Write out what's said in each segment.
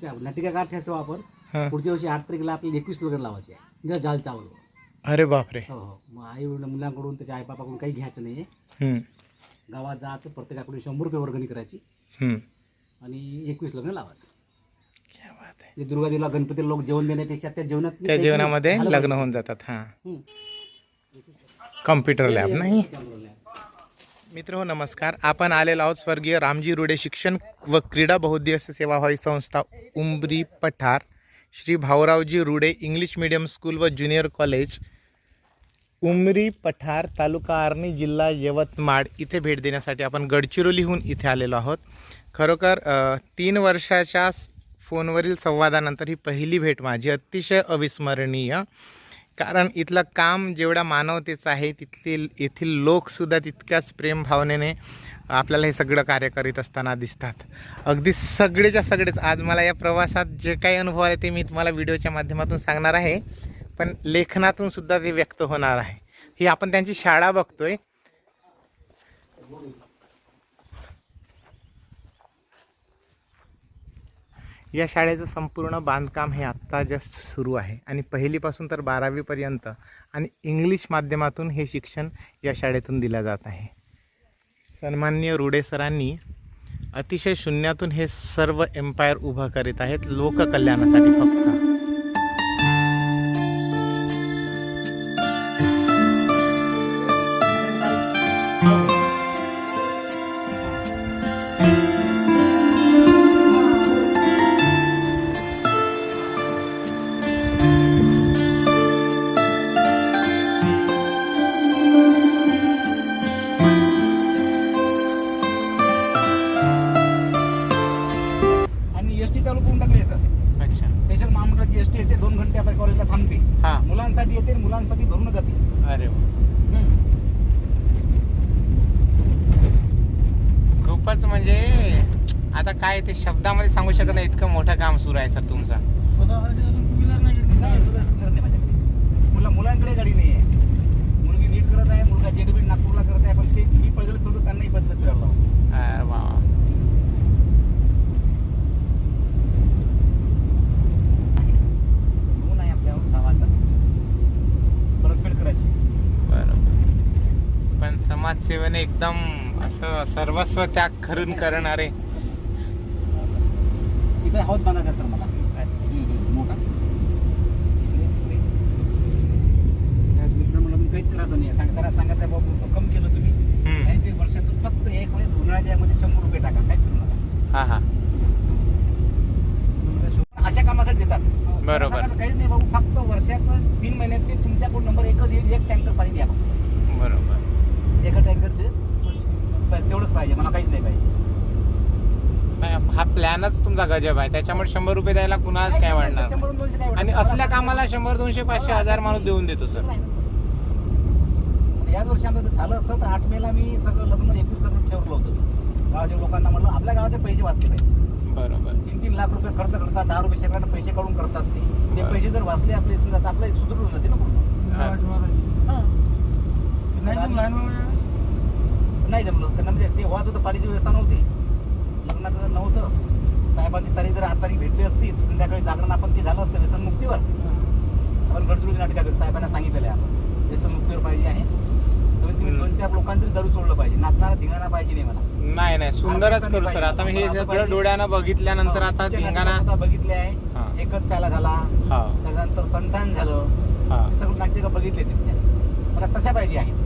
त्या नाटिका का ठेवतो आपण हा. पुढच्या वर्षी आठ तारखेला आपल्याला एकवीस लग्न लावायचे आहे म्हणजे जाल चावल अरे बापरे हो हो मग आई मुलांकडून त्याच्या आईबापाकडून काही घ्यायचं नाही हम्म, गावात जायचं प्रत्येकाकडून शंभर रुपये वर्गणी करायची हम्म. आणि एकवीस लग्न लावायचं क्या बात आहे. जे दुर्गादेवीला गणपतीला लोक जेवण देण्यापेक्षा त्या जेवणात त्या जेवणामध्ये लग्न. होऊन जातात हा. कम्प्युटर लॅब नाही. मित्र हो नमस्कार. आपण आलेलो आहोत स्वर्गीय रामजी रुडे शिक्षण व क्रीडा बहुदिवस सेवाभावी संस्था Umbari Pathar. Shri Bhauraoji Rude English medium school व ज्युनियर कॉलेज उमरी पठार तालुका आर्णी जिल्हा यवतमाळ इथे भेट देण्यासाठी आपण गडचिरोलीहून इथे आलेलो आहोत. खरोखर तीन वर्षाच्या फोनवरील संवादानंतर ही पहिली भेट माझी. अतिशय अविस्मरणीय. कारण इथलं काम जेवढ्या मानवतेचं आहे तिथली येथील लोकसुद्धा तितक्याच प्रेमभावनेने आपल्याला हे सगळं कार्य करीत असताना दिसतात. अगदी सगळेच्या सगळेच. आज मला या प्रवासात जे काही अनुभव आहे ते मी तुम्हाला व्हिडिओच्या माध्यमातून सांगणार आहे. पण लेखनातून सुद्धा ते व्यक्त होणार आहे. ही आपण त्यांची शाळा बघतोय. या शाळेचं संपूर्ण बांधकाम हे आत्ता जस्ट सुरू आहे. आणि पहिलीपासून तर बारावीपर्यंत आणि इंग्लिश माध्यमातून हे शिक्षण या शाळेतून दिलं जात आहे. सन्माननीय रुडे सरांनी अतिशय शून्यातून हे सर्व एम्पायर उभं करीत आहेत लोककल्याणासाठी फक्त. हां. मुलांसाठी येते आणि मुलांसाठी भरून जाते अरे वा. खूपच म्हणजे आता काय ते शब्दामध्ये सांगू शकत नाही इतकं मोठं काम सुरू आहे सर तुमचं. नाही सुद्धा सुंदर नाही माझ्याकडे मुला मुलांकडे गाडी नाही आहे मुलगी नीट करत आहे मुलगा जेडबी नागपूरला करत आहे पण ते मी पैदल करतो त्यांनाही पैदल फिरायला लावतो. अरे वा वा. लोन आहे आपल्या गावाचा परतफेड करायची बरोबर पण समाजसेवेने एकदम असं सर्वस्व त्याग करून करणारे. इथे हाऊस बांधायचा सर मला. मोठा. इकडे, इकडे. मित्र म्हणलं मग काहीच करायचं नाही सांगताना सांगायचं बाबा कम केलं तुम्ही. काहीच नाही वर्षातून फक्त एक वेळेस उन्हाळ्याच्या यामध्ये शंभर रुपये टाका. काहीच करू नका. हा हा. अशा कामासाठी देतात. बरोबर. काहीच नाही बाबू फक्त वर्षाचं तीन महिन्यात तुम्च्याकडून नंबर एकच येईल एक टँकर पाणी द्या. बरोबर. एका बस तेवढंच पाहिजे मला काहीच नाही पाहिजे नाही, हा प्लॅनच तुमचा गजब आहे त्याच्यामुळे शंभर रुपये द्यायला कुणाच काय नाही, वाढणार शंभर नाही. दोनशे काय आणि. असल्या कामाला शंभर दोनशे पाचशे हजार माणूस देऊन देतो सर. आता याच वर्षी आमचं जर झालं असतं तर आठ मेला मी सगळं लग्न एकवीस लग्न ठेवलं होतं गावाच्या लोकांना म्हणलं आपल्या गावाचे पैसे वाचले पाहिजे बरोबर तीन तीन लाख रुपये खर्च करतात दहा रुपये शेकड्यानं पैसे काढून करतात ते ते बरं. पैसे जर वाचले आपले समजा तर आपलं एक सुदृढ होते ना पूर्ण हा. हां. नाही जमलं. कारण म्हणजे ते वाच होतं पाणीची व्यवस्था नव्हती. लग्नाचं जर नव्हतं साहेबांची तारीख जर आठ तारीख भेटली असती संध्याकाळी जागरण आपण ते झालं असतं व्यसनमुक्तीवर. आपण गडचिरोली नाटकात साहेबांना सांगितलेलं आहे आपण. व्यसनमुक्तीवर पाहिजे आहे. कमीत कमी हम्म. दोन चार लोकांनी तरी दारू सोडलं पाहिजे. नाचणारा धिंगाणा पाहिजे नाही मला. नाही नाही. सुंदरच करू सर. आता मी हे सगळं. डोळ्यानं बघितल्यानंतर आता धिंगाणा बघितले आहे. एकच प्याला झाला. त्याच्यानंतर संतान झालं. सगळं नाटकं बघितले तिथल्या मला तशा पाहिजे आहे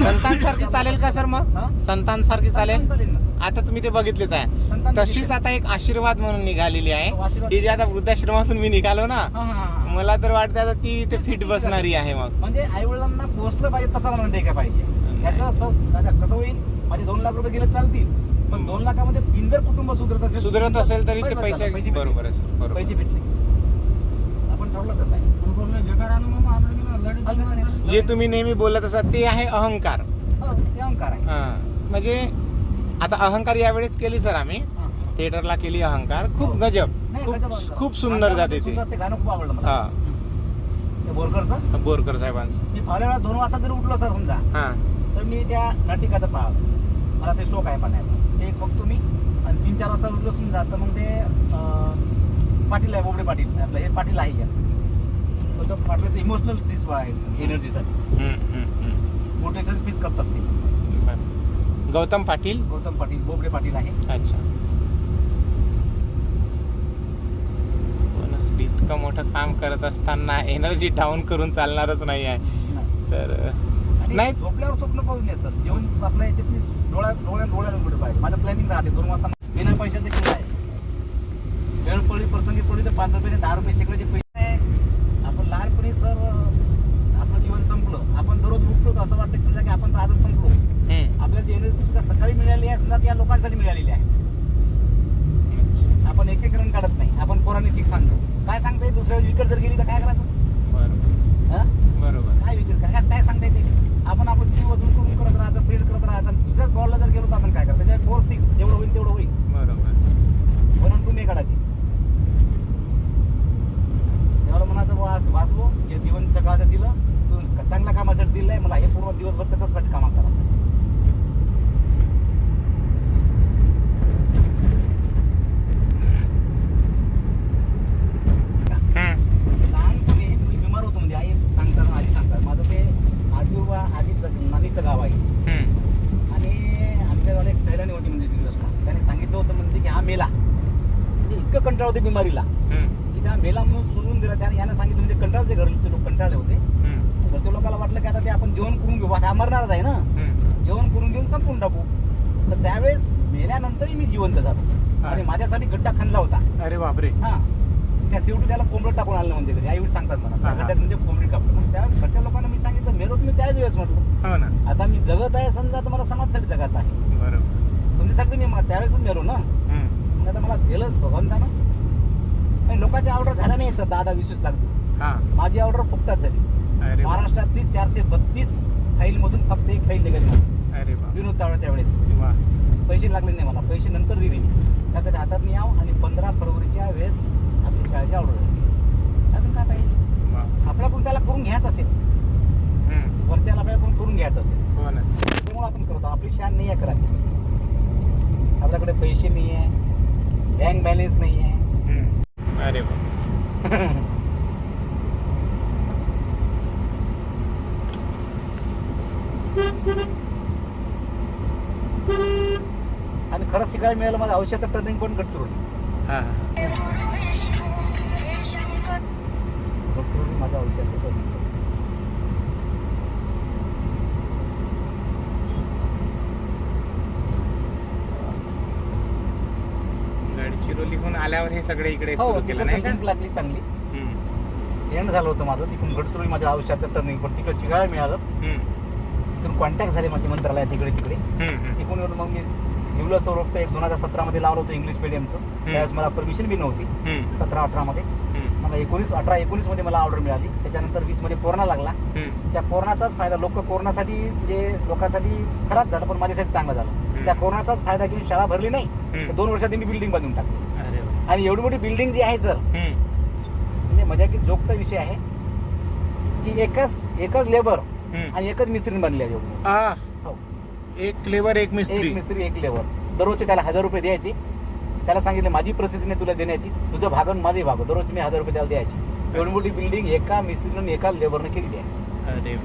संतांसारखी चालेल का सर मग? हा? संतांसारखी चालेल? संतान चालेल ना. सर. आता तुम्ही ते बघितलेच आहे. तशीच बघितले. आता एक आशीर्वाद म्हणून निघालेली आहे. आशीर्वाद. ही जी आता वृद्धाश्रमातून मी निघालो ना हा, हा, हा. मला तर वाटतं आता ती ते फिट बसणारी आहे मग. म्हणजे आई वडिलांना पोहोचलं पाहिजे तसा मला नाही का पाहिजे. याचं असं कसं होईल? माझे दोन लाख रुपये गेले चालतील. पण दोन लाखामध्ये तीन जर कुटुंब सुधरत असेल सुधरत असेल तरी ते बस पैसे. बरोबर आहे सर. बरोबर. पैसे भेटले आपण ठरवलं कसं आहे. जे तुम्ही नेहमी बोलत असाल ते आहे अहंकार. हो, अहंकार आहे. हा. म्हणजे आता अहंकार यावेळेस केली सर आम्ही. हा. थिएटरला केली अहंकार. खूप गजब. नाही, गजब खूप. खूप सुंदर जाते ते. सुंदर, ते गाणं खूप आवडलं मला. हा. बोरकरचं बोरकर साहेबांचं. मी पावल्या वेळा दोन वाजता जरी उठलो सर समजा. हा. तर मी त्या नाटिकाचं पाहतो मला ते शोक आहे पाहण्याचा ते एक बघतो मी. आणि तीन चार वाजता उठलो समजा तर मग ते पाटील आहे बोबडे पाटील. आपलं हे पाटील आहे. या पण तो पाटलाचं इमोशनल पीस आहे एनर्जीसाठी. मोटिवेशन पीस करतात ते. बरं. गौतम पाटील? गौतम पाटील बोबडे पाटील आहे. अच्छा. कोणच इतकं मोठं काम करत असताना एनर्जी डाऊन करून चालणारच नाही आहे. तर आणि नाही. झोपल्यावर स्वप्न पाहून नये सर. जेवण आपल्या याच्यात डोळ्या डोळ्या डोळ्या पाहिजे. माझं प्लॅनिंग राहते. दोन वाजता बिना पैशाचे केलं आहे. वेळ पडली प्रसंगी पडली तर पाच रुपयाने दहा रुपये शेकड्याचे पैसे आहे. आपण लहानपणी सर आपलं जीवन संपलं आपण दररोज उठतो तर असं वाटतं की समजा की आपण तर आजच संपलो हम्म. आपल्याला जी एनर्जी तुमच्या सकाळी मिळाली आहे समजा त्या लोकांसाठी मिळालेली आहे आपण एक एक रन काढत नाही आपण पोरांनी शिक सांगतो काय सांगता येईल दुसऱ्या विकेट जर गेली तर काय करायचं बरोबर हा? बरोबर काय विकेट काय काय सांगता येते आपण आपण जीव अजून करून करत राहायचं प्लेट करत राहायचं दुसऱ्याच बॉलला जर गेलो तर आपण काय करायचं त्याच्या फोर सिक्स जेवढं होईल तेवढं होईल बरोबर वन टू नाही काढायची तेव्हा म्हणायचं बुवा आज वाचलो जे दिवस सकाळचं दिलं तू चांगल्या कामासाठी दिलंय मला हे पूर्ण दिवसभर त्याच्याच कामा करायचं हम्म. लहानपणी मी बिमार होतो म्हणजे आई सांगतात आजी सांगतात माझं ते आजोबा आजीचं नानीचं गाव आहे हम्म. आणि आमच्या गावाला एक सैलानी होती म्हणजे दिवसला त्याने सांगितलं होतं म्हणजे की हा मेला म्हणजे इतकं हम्म. की त्या मेला म्हणून सोडून दिला. त्याने यानं सांगितलं म्हणजे कंटाळते घरचे लोक कंटाळले होते. घरच्या लोकांना वाटलं की आता ते आपण जेवण करून घेऊ. आता मरणारच आहे ना. जेवण करून घेऊन संपून टाकू. तर त्यावेळेस मेल्यानंतरही मी जिवंत झालो. आणि माझ्यासाठी गड्डा खणला होता. अरे बापरे. हा. त्या शेवटी त्याला कोंबडं टाकून आलं म्हणते घरी. सांगतात मला. त्या. गड्ड्यात म्हणजे कोंबडी कापलं त्यावेळेस घरच्या लोकांना मी सांगितलं मेलो तुम्ही त्याच वेळेस म्हटलं. हो आता मी जगत आहे समजा तर मला समाजासाठी जगायचं आहे. तुमच्यासाठी मी म- त्यावेळेसच मेलो ना. आता मला दिलंच भगवंतानं. आणि लोकांची ऑर्डर झाल्या नाही सर दहा दहा वीस वीस हा. माझी ऑर्डर फुकटात झाली. अरे वा. महाराष्ट्रातली चारशे बत्तीस फाईल मधून फक्त एक फाईल निघाली मला अरे वा विनोद तावड्याच्या वेळेस. वा. पैसे लागले नाही मला. पैसे नंतर दिले मी. त्याच्या हातात मी याव आणि पंधरा फरवरीच्या वेळेस आपली शाळेची ऑर्डर झाली. अजून काय पाहिजे? वा. आपल्याकडून त्याला करून घ्यायचं असेल. हम्म. वरच्याला आपल्याकडून करून घ्यायचं असेल? हो ना. त्यामुळे आपण करतो. आपली शान नाही आहे करायची. आपल्याकडे पैसे नाही आहे. बँक बॅलेन्स नाही आहे. अरे आणि खरंच शिकायला मिळालं माझं औषध टर्निंग पण गडचिरोली हा गडचिरोली माझं औषधाचं टर्निंग गडचिरोलीहून आल्यावर हे सगळे इकडे हो सुरू केलं नाही का लागली चांगली हम्म. एंड झालं होतं माझं तिकडून गडचिरोली माझ्या औषधाचं टर्निंग पण तिकडे शिकायला मिळालं हम्म. तिथून कॉन्टॅक्ट झाले माझे मंत्रालयात तिकडे तिकडे हम्म. तिकडून येऊन मग मी निवलं सौरभ एक दोन हजार सतरामध्ये लावलं होतं इंग्लिश मिडियमचं त्यावेळेस मला परमिशन बी नव्हती हम्म. सतरा अठरामध्ये हम्म. मला एकोणीस अठरा एकोणीसमध्ये मला ऑर्डर मिळाली त्याच्यानंतर वीसमध्ये कोरोना लागला हम्म. त्या कोरोनाचाच फायदा लोक कोरोनासाठी म्हणजे लोकांसाठी खराब झालं पण माझ्यासाठी चांगलं झालं त्या कोरोनाचाच फायदा घेऊन शाळा भरली नाही तर हम्म. दोन वर्षात मी बिल्डिंग बांधून टाकली. आणि एवढी मोठी बिल्डिंग जी आहे सर. म्हणजे मजा की जोकचा विषय आहे की एकच एकच लेबर. आणि एकच मिस्त्रीने बांधली आहे एवढी हो. एक लेबर एक मिस्त्री एक मिस्त्री एक लेबर दररोजचे त्याला हजार रुपये द्यायचे त्याला सांगितलं माझी नाही तुला देण्याची तुझं भागन माझे भाग दररोज मी हजार रुपये त्याला द्यायची एवढी मोठी बिल्डिंग एका मिस्त्रीनं एका लेबरनं केली आहे.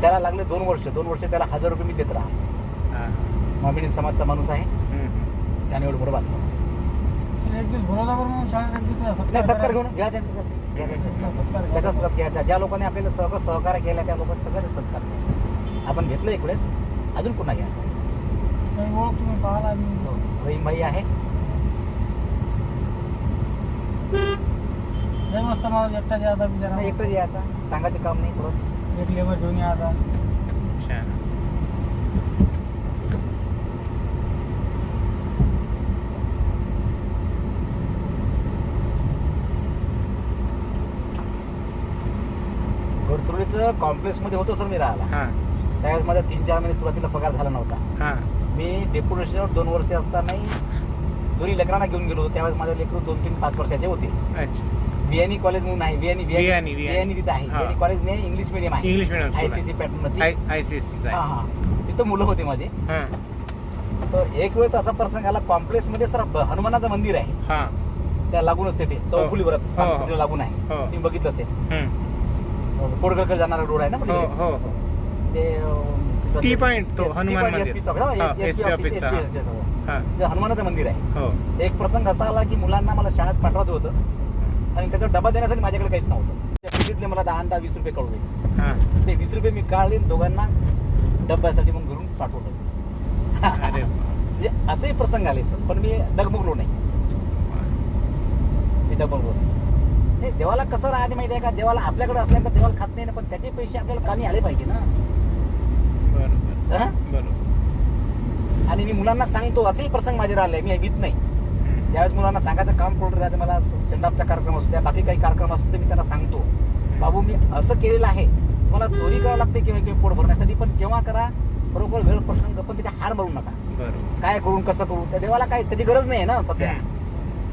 त्याला लागले दोन वर्ष दोन वर्ष त्याला हजार रुपये मी देत राहा हा. मामिडी समाजचा माणूस आहे. त्याने एवढं बरं बांधलं एक दिवस मग शाळेत एक दिवस नाही सत्कार घेऊन घ्यायचा घ्यायचा सत्कार. त्याचा सत्कार घ्यायचा. ज्या लोकांनी आपल्याला सहकार सहकार्य केला त्या लोकांना सगळ्याचा सत्कार घ्यायचा. आपण घेतलं एक वेळेस अजून पुन्हा घ्यायचा? काही ओळख तुम्ही पाहिला मी रहीमबाई आहे. लय मस्त मला एकटा यायचा बिचारा. एकटंच यायचा. सांगायचं काम नाही परत एक लेबर घेऊन यायचा. अच्छा. गडचिरोलीचं कॉम्प्लेक्समध्ये होतो सर मी राहिला हा. त्यावेळेस माझा तीन चार महिने सुरुवातीला पगार झाला नव्हता. हा. मी डेप्युटेशनवर दोन वर्षे असतानाही दोन्ही लेकरांना घेऊन गेलो होतो. त्यावेळेस माझे लेकरू दोन तीन पाच वर्षाचे होते. अच्छा. वियानी कॉलेज म्हणून आहे. वियानी वियानी, तिथे आहे. हा. वियानी कॉलेज नाही इंग्लिश मिडियम आहे. English medium I school C C आहे. पॅटर्नची I I C S C हा हा. तिथं मुलं होते माझे. हा. तर एक वेळ असा प्रसंग आला. कॉम्प्लेक्समध्ये सर ब- हनुमानाचं मंदिर आहे. हा. त्या लागून असते ते चौफुलीवरच. हो, हो. लागून आहे. हो. तुम्ही बघितलं असेल. हम्म. कोडगडकडे जाणारा रोड आहे ना हो म्हणजे हो. हो ते अं, ते- पॉइंट तो हनुमान मंदिर. SP हा, हा, SP SP SP हा. हा. ते हनुमानाचं मंदिर आहे. हो. एक प्रसंग असा आला की मुलांना मला शाळेत पाठवायचं होतं. आणि त्याचा डबा देण्यासाठी माझ्याकडे काहीच नव्हतं. त्या मला दहा आणि दहा वीस रुपये कळवले हा. ते वीस रुपये मी काढले आणि दोघांना डब्यासाठी मग घरून पाठवलं. अरे म्हणजे असेही प्रसंग आले सर. पण मी डगमगलो नाही. मी डगमगलो नाही. नाही देवाला कसं राहते माहिती आहे का? देवाला आपल्याकडे असल्यानंतर देवाला खात नाही ना पण त्याचे पैसे आपल्याला कामी आले पाहिजे ना. बरोबर? बरोबर. आणि मी मुलांना सांगतो असेही प्रसंग माझे राहिले मी भीत नाही. ज्यावेळेस मुलांना सांगायचं काम पडून राहते मला शेंडापचा कार्यक्रम असू द्या बाकी काही कार्यक्रम असतो मी त्यांना सांगतो. बाबू मी असं केलेलं आहे. तुम्हाला चोरी करावं लागते किंवा किंवा पोट भरण्यासाठी पण केव्हा करा बरोबर वेळ प्रसंग पण तिथे हार मारू नका. काय करून कसं करू त्या देवाला काय त्याची गरज नाही ना सध्या.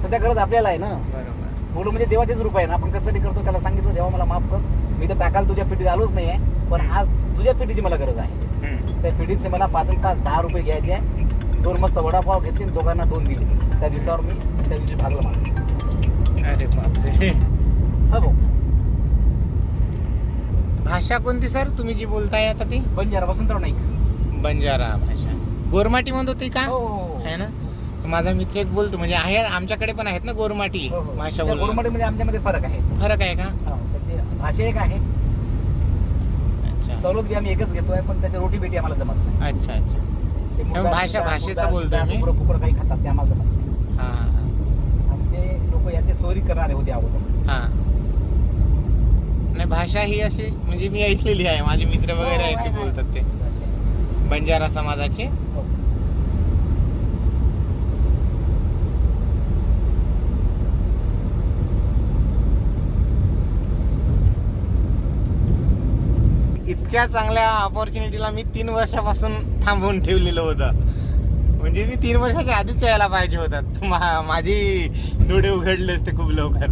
सध्या गरज आपल्याला आहे ना. बरोबर. बोलू म्हणजे देवाचेच रूप आहे ना. आपण कशासाठी करतो त्याला सांगितलं देवा मला माफ कर. मी तर टाकाल तुझ्या पिढीत आलोच नाही आहे पण आज तुझ्या पिढीची मला गरज आहे. त्या पिढीतने मला पाच पाच दहा रुपये घ्यायचे आहे दोन मस्त वडापाव घेतले दोघांना दोन दिले. त्या दिवसावर मी त्या दिवशी भागलं मला अरे बापरे. हा भाऊ. भाषा कोणती सर? तुम्ही जी बोलताय आता ती? बंजारा वसंतराव नाईक. बंजारा भाषा. गोरमाटी म्हणत होती का? हो. आहे ना? माझा मित्र एक बोलतो म्हणजे आहे आमच्याकडे पण आहेत ना गोरमाटी? हो, हो. भाषा त्या बोल गोरमाटीमध्ये आमच्यामध्ये फरक आहे. फरक आहे का? हा, त्याची भाषा एक आहे. अच्छा. सवलत बी आम्ही एकच घेतोय पण त्याच्या रोटी बेटी आम्हाला जमत नाही. अच्छा अच्छा. ते भाषा- मुद्दा- भाषेचं मुद्दा- बोलतोय मी. कुकरं- कुकरं काही खातात ते आम्हाला जमत नाही. हा हा, आमचे लोक याचे चोरी करणारे होते अगोदर. हा. नाही भाषा ही अशी म्हणजे मी ऐकलेली आहे. माझे मित्र वगैरे आहेत ते हो, आहे, बोलतात ते. बंजारा समाजाचे. हो. इतक्या चांगल्या ऑपॉर्च्युनिटीला मी तीन वर्षापासून थांबवून ठेवलेलं होतं. म्हणजे मी तीन वर्षाच्या आधीच यायला पाहिजे होतात मा- माझी डोळे उघडले असते खूप लवकर.